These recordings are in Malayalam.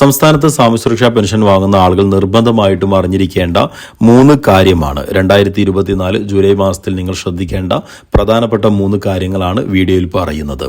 സംസ്ഥാനത്ത് സാമൂഹ്യസുരക്ഷാ പെൻഷൻ വാങ്ങുന്ന ആളുകൾ നിർബന്ധമായിട്ടും അറിഞ്ഞിരിക്കേണ്ട മൂന്ന് കാര്യമാണ്. രണ്ടായിരത്തി ഇരുപത്തിനാല് ജൂലൈ മാസത്തിൽ നിങ്ങൾ ശ്രദ്ധിക്കേണ്ട പ്രധാനപ്പെട്ട മൂന്ന് കാര്യങ്ങളാണ് വീഡിയോയിൽ പറയുന്നത്.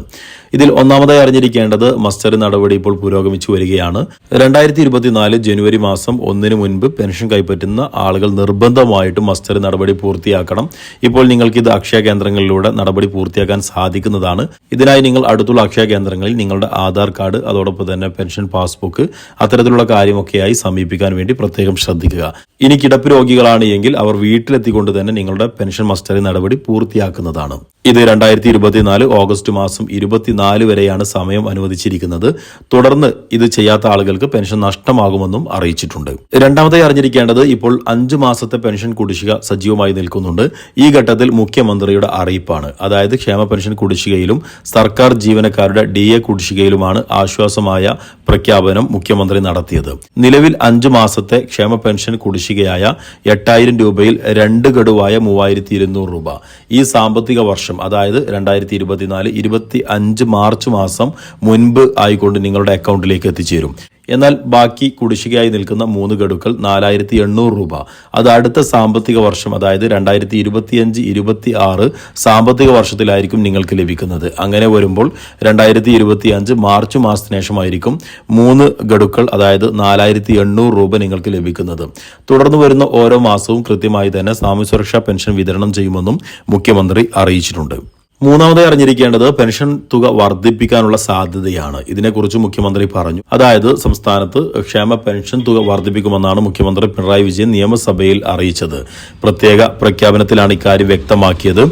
ഇതിൽ ഒന്നാമതായി അറിഞ്ഞിരിക്കേണ്ടത് മസ്റ്റർ നടപടി ഇപ്പോൾ പുരോഗമിച്ചു വരികയാണ്. രണ്ടായിരത്തി ഇരുപത്തിനാല് ജനുവരി മാസം ഒന്നിനു മുൻപ് പെൻഷൻ കൈപ്പറ്റുന്ന ആളുകൾ നിർബന്ധമായിട്ടും മസ്റ്റർ നടപടി പൂർത്തിയാക്കണം. ഇപ്പോൾ നിങ്ങൾക്ക് ഇത് അക്ഷയ കേന്ദ്രങ്ങളിലൂടെ നടപടി പൂർത്തിയാക്കാൻ സാധിക്കുന്നതാണ്. ഇതിനായി നിങ്ങൾ അടുത്തുള്ള അക്ഷയ കേന്ദ്രങ്ങളിൽ നിങ്ങളുടെ ആധാർ കാർഡ് അതോടൊപ്പം തന്നെ പെൻഷൻ പാസ്ബുക്ക് അത്തരത്തിലുള്ള കാര്യമൊക്കെയായി സമീപിക്കാൻ വേണ്ടി പ്രത്യേകം ശ്രദ്ധിക്കുക. ഇനി കിടപ്പ് രോഗികളാണ് എങ്കിൽ അവർ വീട്ടിലെത്തിക്കൊണ്ട് തന്നെ നിങ്ങളുടെ പെൻഷൻ മസ്റ്ററി നടപടി പൂർത്തിയാക്കുന്നതാണ്. ഇത് രണ്ടായിരത്തി ഇരുപത്തിനാല് ഓഗസ്റ്റ് മാസം ഇരുപത്തിനാല് വരെയാണ് സമയം അനുവദിച്ചിരിക്കുന്നത്. തുടർന്ന് ഇത് ചെയ്യാത്ത ആളുകൾക്ക് പെൻഷൻ നഷ്ടമാകുമെന്നും അറിയിച്ചിട്ടുണ്ട്. രണ്ടാമതായി അറിഞ്ഞിരിക്കേണ്ടത് ഇപ്പോൾ അഞ്ചു മാസത്തെ പെൻഷൻ കുടിശ്ശിക സജീവമായി നിൽക്കുന്നുണ്ട്. ഈ ഘട്ടത്തിൽ മുഖ്യമന്ത്രിയുടെ അറിയിപ്പാണ്. അതായത് ക്ഷേമ പെൻഷൻ കുടിശ്ശികയിലും സർക്കാർ ജീവനക്കാരുടെ ഡി എ കുടിശ്ശികയിലുമാണ് ആശ്വാസമായ പ്രഖ്യാപനം മുഖ്യമന്ത്രി നടത്തിയത്. നിലവിൽ അഞ്ചു മാസത്തെ ക്ഷേമ പെൻഷൻ കുടിശ്ശികയായ എട്ടായിരം രൂപയിൽ രണ്ട് ഗഡുവായ മൂവായിരത്തി ഇരുന്നൂറ് രൂപ. ഈ സാമ്പത്തിക വർഷം അതായത് രണ്ടായിരത്തി ഇരുപത്തിനാല് ഇരുപത്തി അഞ്ച് മാർച്ച് മാസം മുൻപ് ആയിക്കൊണ്ട് നിങ്ങളുടെ അക്കൗണ്ടിലേക്ക് എത്തിച്ചേരും. എന്നാൽ ബാക്കി കുടിശ്ശികയായി നിൽക്കുന്ന മൂന്ന് ഗഡുക്കൾ നാലായിരത്തി എണ്ണൂറ് രൂപ. അത് അടുത്ത സാമ്പത്തിക വർഷം അതായത് രണ്ടായിരത്തി ഇരുപത്തിയഞ്ച് ഇരുപത്തി ആറ് സാമ്പത്തിക വർഷത്തിലായിരിക്കും നിങ്ങൾക്ക് ലഭിക്കുന്നത്. അങ്ങനെ വരുമ്പോൾ രണ്ടായിരത്തി ഇരുപത്തി അഞ്ച് മാർച്ച് മാസത്തിന് ശേഷമായിരിക്കും മൂന്ന് ഗഡുക്കൾ അതായത് നാലായിരത്തി എണ്ണൂറ് രൂപ നിങ്ങൾക്ക് ലഭിക്കുന്നത്. തുടർന്ന് വരുന്ന ഓരോ മാസവും കൃത്യമായി തന്നെ സാമൂഹ്യ സുരക്ഷാ പെൻഷൻ വിതരണം ചെയ്യുമെന്നും മുഖ്യമന്ത്രി അറിയിച്ചിട്ടുണ്ട്. മൂന്നാമതായി അറിഞ്ഞിരിക്കേണ്ടത് പെൻഷൻ തുക വർദ്ധിപ്പിക്കാനുള്ള സാധ്യതയാണ്. ഇതിനെക്കുറിച്ച് മുഖ്യമന്ത്രി പറഞ്ഞു. അതായത് സംസ്ഥാനത്ത് ക്ഷേമ പെൻഷൻ തുക വർദ്ധിപ്പിക്കുമെന്നാണ് മുഖ്യമന്ത്രി പിണറായി വിജയൻ നിയമസഭയിൽ അറിയിച്ചത്. പ്രത്യേക പ്രഖ്യാപനത്തിലാണ് ഇക്കാര്യം വ്യക്തമാക്കിയത്.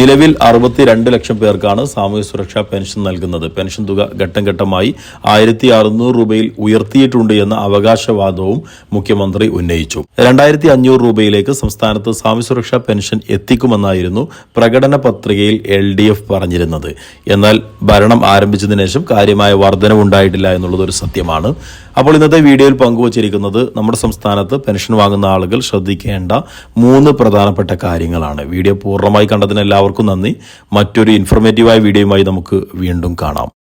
നിലവിൽ അറുപത്തിരണ്ട് ലക്ഷം പേർക്കാണ് സാമൂഹ്യ സുരക്ഷാ പെൻഷൻ നൽകുന്നത്. പെൻഷൻ തുക ഘട്ടം ഘട്ടമായി ആയിരത്തി അറുന്നൂറ് രൂപയിൽ ഉയർത്തിയിട്ടുണ്ട് എന്ന അവകാശവാദവും മുഖ്യമന്ത്രി ഉന്നയിച്ചു. രണ്ടായിരത്തി അഞ്ഞൂറ് രൂപയിലേക്ക് സംസ്ഥാനത്ത് സാമൂഹ്യ സുരക്ഷാ പെൻഷൻ എത്തിക്കുമെന്നായിരുന്നു പ്രകടന പത്രികയിൽ എൽ ഡി എഫ് പറഞ്ഞിരുന്നത്. എന്നാൽ ഭരണം ആരംഭിച്ചതിന് ശേഷം കാര്യമായ വർധനവുണ്ടായിട്ടില്ല എന്നുള്ളത് ഒരു സത്യമാണ്. അപ്പോൾ ഇന്നത്തെ വീഡിയോയിൽ പങ്കുവച്ചിരിക്കുന്നത് നമ്മുടെ സംസ്ഥാനത്ത് പെൻഷൻ വാങ്ങുന്ന ആളുകൾ ശ്രദ്ധിക്കേണ്ട മൂന്ന് പ്രധാനപ്പെട്ട കാര്യങ്ങളാണ്. വീഡിയോ പൂർണമായി കണ്ടതിന് എല്ലാവർക്കും നന്ദി. മറ്റൊരു ഇൻഫോർമേറ്റീവായ വീഡിയോയുമായി നമുക്ക് വീണ്ടും കാണാം.